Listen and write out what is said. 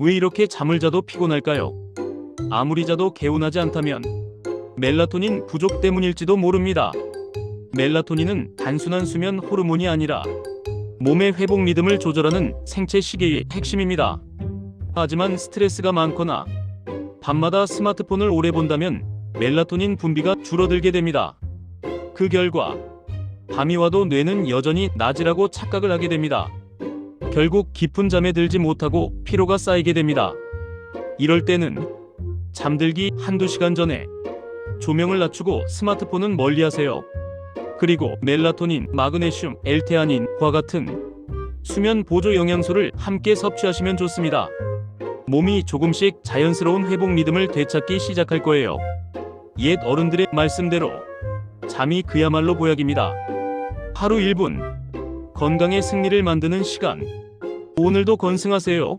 왜 이렇게 잠을 자도 피곤할까요? 아무리 자도 개운하지 않다면 멜라토닌 부족 때문일지도 모릅니다. 멜라토닌은 단순한 수면 호르몬이 아니라 몸의 회복 리듬을 조절하는 생체 시계의 핵심입니다. 하지만 스트레스가 많거나 밤마다 스마트폰을 오래 본다면 멜라토닌 분비가 줄어들게 됩니다. 그 결과 밤이 와도 뇌는 여전히 낮이라고 착각을 하게 됩니다. 결국 깊은 잠에 들지 못하고 피로가 쌓이게 됩니다. 이럴 때는 잠들기 한두 시간 전에 조명을 낮추고 스마트폰은 멀리 하세요. 그리고 멜라토닌, 마그네슘, 엘테아닌과 같은 수면 보조 영양소를 함께 섭취하시면 좋습니다. 몸이 조금씩 자연스러운 회복 리듬을 되찾기 시작할 거예요. 옛 어른들의 말씀대로 잠이 그야말로 보약입니다. 하루 1분 건강의 승리를 만드는 시간. 오늘도 건승하세요.